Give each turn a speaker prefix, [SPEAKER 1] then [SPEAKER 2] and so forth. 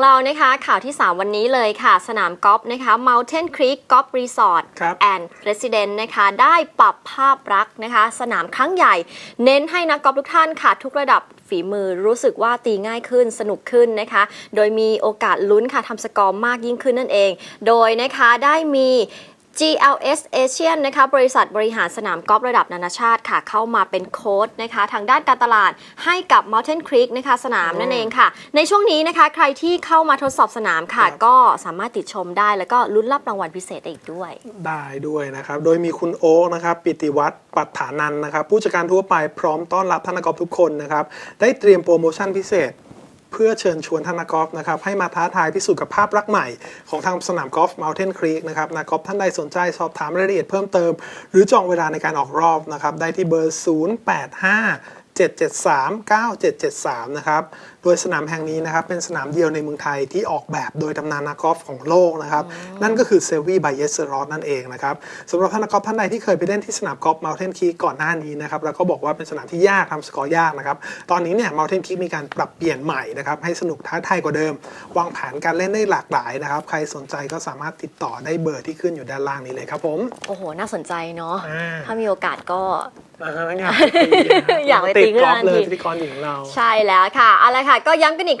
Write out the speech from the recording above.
[SPEAKER 1] ของเรานะคะข่าวที่ 3 วันนี้เลยค่ะ สนามกอล์ฟนะคะ Mountain Creek Golf Resort
[SPEAKER 2] ครับ
[SPEAKER 1] and Residence นะคะ ได้ปรับภาพลักษณ์นะคะ สนามครั้งใหญ่ เน้นให้นักกอล์ฟทุกท่านค่ะทุกระดับฝีมือรู้สึกว่าตีง่ายขึ้นสนุกขึ้นนะคะ โดยมีโอกาสลุ้นค่ะทำสกอร์มากยิ่งขึ้นนั่นเอง โดยนะคะได้มี GLS Asian นะคะบริษัทบริหารสนามกอล์ฟระดับนานาชาติค่ะ เข้ามาเป็นโค้ดนะคะทางด้านการตลาดให้กับ Mountain Creek นะคะสนามนั่นเองค่ะ ในช่วงนี้นะคะใครที่เข้ามาทดสอบสนามค่ะ
[SPEAKER 2] ครับ
[SPEAKER 1] ก็สามารถติดชมได้แล้วก็ลุ้นรับรางวัลพิเศษได้อีกด้วย
[SPEAKER 2] ได้ด้วยนะครับ โดยมีคุณโอ๊คนะครับปิติวัตรปัฏฐานันท์นะครับ ผู้จัดการทั่วไปพร้อมต้อนรับท่านนักกอล์ฟทุกคนนะครับ ได้เตรียมโปรโมชั่นพิเศษ เพื่อเชิญชวนท่านนักกอล์ฟนะครับให้มาท้าทายพิสูจน์กับภาพลักษณ์ใหม่ ของทางสนามกอล์ฟ Mountain Creek นะครับนักกอล์ฟท่านใดสนใจสอบถามรายละเอียดเพิ่มเติม หรือจองเวลาในการออกรอบนะครับได้ที่เบอร์ 085 773 9773 นะครับโดยสนามแห่งนี้นะครับเป็นสนามเดียวในเมืองไทยที่ออกแบบโดยตำนานนักกอล์ฟของโลกนะครับ นั่นก็คือเซลวีบายเยสรอสนั่นเองนะครับสำหรับท่านนักกอล์ฟท่านใดที่เคยไปเล่นที่สนามกอล์ฟเมลเทนคีก่อนหน้านี้นะครับแล้วก็บอกว่าเป็นสนามที่ยากทำสกอร์ยากนะครับตอนนี้เนี่ยเมลเทนคีมีการปรับเปลี่ยนใหม่นะครับให้สนุกท้าทายกว่าเดิม วางแผนการเล่นได้หลากหลายนะครับใครสนใจก็สามารถติดต่อได้เบอร์ที่ขึ้นอยู่ด้านล่างนี้เลยครับผม
[SPEAKER 1] โอ้โหน่าสนใจเนาะ
[SPEAKER 2] อ่า
[SPEAKER 1] ถ้ามีโอกาสก็
[SPEAKER 2] นะฮะอยากไปตีนะ
[SPEAKER 1] อยากไปตี
[SPEAKER 2] ติดกอล์ฟ
[SPEAKER 1] ขึ้นมา
[SPEAKER 2] เลย
[SPEAKER 1] ทันที
[SPEAKER 2] พิธีกรหญิงเรา
[SPEAKER 1] ใช่แล้วค่ะเอาละค่ะก็ย้ำกันอีก